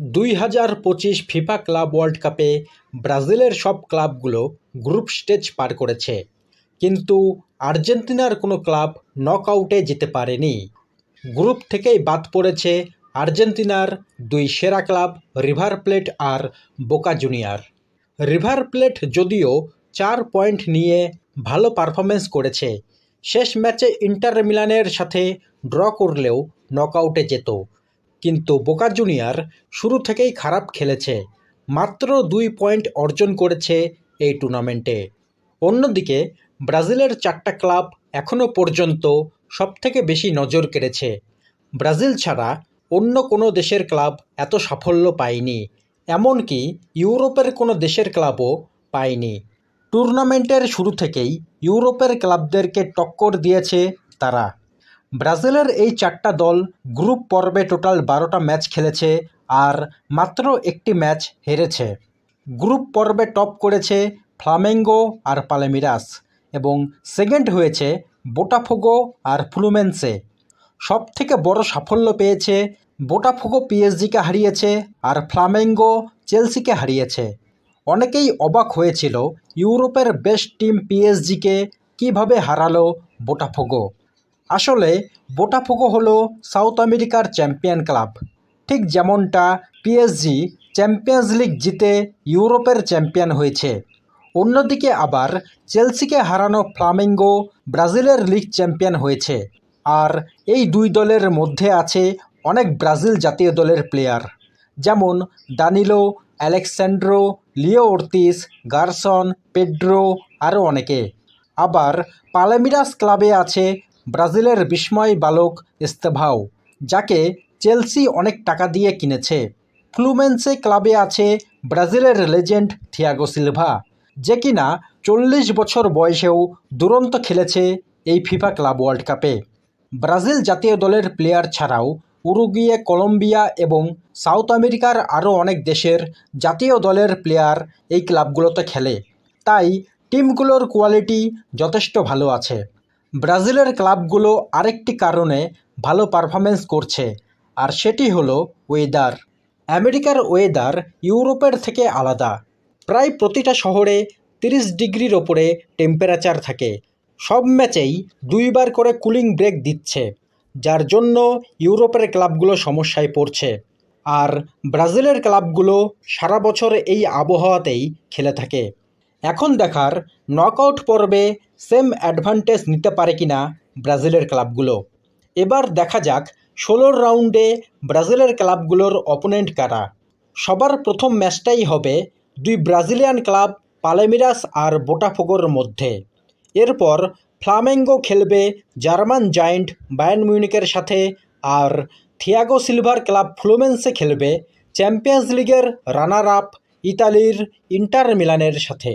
দুই হাজার পঁচিশ ফিফা ক্লাব ওয়ার্ল্ড কাপে ব্রাজিলের সব ক্লাবগুলো গ্রুপ স্টেজ পার করেছে। কিন্তু আর্জেন্টিনার কোনো ক্লাব নকআউটে যেতে পারেনি। গ্রুপ থেকেই বাদ পড়েছে আর্জেন্টিনার দুই সেরা ক্লাব রিভার প্লেট আর বোকা জুনিয়র। রিভার প্লেট যদিও চার পয়েন্ট নিয়ে ভালো পারফরমেন্স করেছে, শেষ ম্যাচে ইন্টার মিলানের সাথে ড্র করলেও নকআউটে যেত। কিন্তু বোকা জুনিয়র শুরু থেকেই খারাপ খেলেছে। মাত্র দুই পয়েন্ট অর্জন করেছে এই টুর্নামেন্টে। অন্যদিকে ব্রাজিলের চারটা ক্লাব এখনও পর্যন্ত সবথেকে বেশি নজর কেড়েছে। ব্রাজিল ছাড়া অন্য কোনো দেশের ক্লাব এত সাফল্য পায়নি, এমনকি ইউরোপের কোনো দেশের ক্লাবও পায়নি। টুর্নামেন্টের শুরু থেকেই ইউরোপের ক্লাবদেরকে টক্কর দিয়েছে তারা। ব্রাজিলের এই চারটা দল গ্রুপ পর্বে টোটাল বারোটা ম্যাচ খেলেছে আর মাত্র একটি ম্যাচ হেরেছে। গ্রুপ পর্বে টপ করেছে ফ্লামেঙ্গো আর পালেমিরাস এবং সেকেন্ড হয়েছে বোটাফোগো আর ফ্লুমেন্সে। সব থেকে বড় সাফল্য পেয়েছে বোটাফোগো পিএসজিকে হারিয়েছে আর ফ্লামেঙ্গো চেলসিকে হারিয়েছে। অনেকেই অবাক হয়েছিল ইউরোপের বেস্ট টিম পিএসজিকে কীভাবে হারালো বোটাফোগো। আসলে বোটাফোগো হলো সাউথ আমেরিকার চ্যাম্পিয়ন ক্লাব। ঠিক যেমনটা পিএসজি চ্যাম্পিয়ন্স লিগ জিতে ইউরোপের চ্যাম্পিয়ন হয়েছে। অন্যদিকে আবার চেলসিকে হারানো ফ্লামিঙ্গো ব্রাজিলের লিগ চ্যাম্পিয়ন হয়েছে। আর এই দুই দলের মধ্যে আছে অনেক ব্রাজিল জাতীয় দলের প্লেয়ার। যেমন Danilo Alexandro Leo Ortiz, Gerson, Pedro, আরও অনেকে। আবার পালেমিরাস ক্লাবে আছে ব্রাজিলের বিস্ময় বালক ইস্তেভাও যাকে চেলসি অনেক টাকা দিয়ে কিনেছে। ফ্লুমেন্সে ক্লাবে আছে ব্রাজিলের লেজেন্ড থিয়াগো সিলভা, যে কিনা চল্লিশ বছর বয়সেও দুরন্ত খেলেছে এই ফিফা ক্লাব ওয়ার্ল্ড কাপে। ব্রাজিল জাতীয় দলের প্লেয়ার ছাড়াও উরুগুয়ে, কলম্বিয়া এবং সাউথ আমেরিকার আরও অনেক দেশের জাতীয় দলের প্লেয়ার এই ক্লাবগুলোতে খেলে। তাই টিমগুলোর কোয়ালিটি যথেষ্ট ভালো আছে। ব্রাজিলের ক্লাবগুলো আরেকটি কারণে ভালো পারফরমেন্স করছে, আর সেটি হলো ওয়েদার। আমেরিকার ওয়েদার ইউরোপের থেকে আলাদা। প্রায় প্রতিটা শহরে তিরিশ ডিগ্রির ওপরে টেম্পারেচার থাকে। সব ম্যাচেই দুইবার করে কুলিং ব্রেক দিচ্ছে, যার জন্য ইউরোপের ক্লাবগুলো সমস্যায় পড়ছে। আর ব্রাজিলের ক্লাবগুলো সারা বছর এই আবহাওয়াতেই খেলে থাকে। এখন দেখার নকআউট পর্বে সেম অ্যাডভান্টেজ নিতে পারে কিনা ব্রাজিলের ক্লাবগুলো। এবার দেখা যাক ষোলোর রাউন্ডে ব্রাজিলের ক্লাবগুলোর অপোনেন্ট কারা। সবার প্রথম ম্যাচটাই হবে দুই ব্রাজিলিয়ান ক্লাব পালেমিরাস আর বোটাফোগোর মধ্যে। এরপর ফ্লামেঙ্গো খেলবে জার্মান জায়েন্ট বায়ান মিউনিকের সাথে আর থিয়াগো সিলভার ক্লাব ফ্লুমেন্সে খেলবে চ্যাম্পিয়ন্স লিগের রানার আপ ইতালির ইন্টার মিলানের সাথে।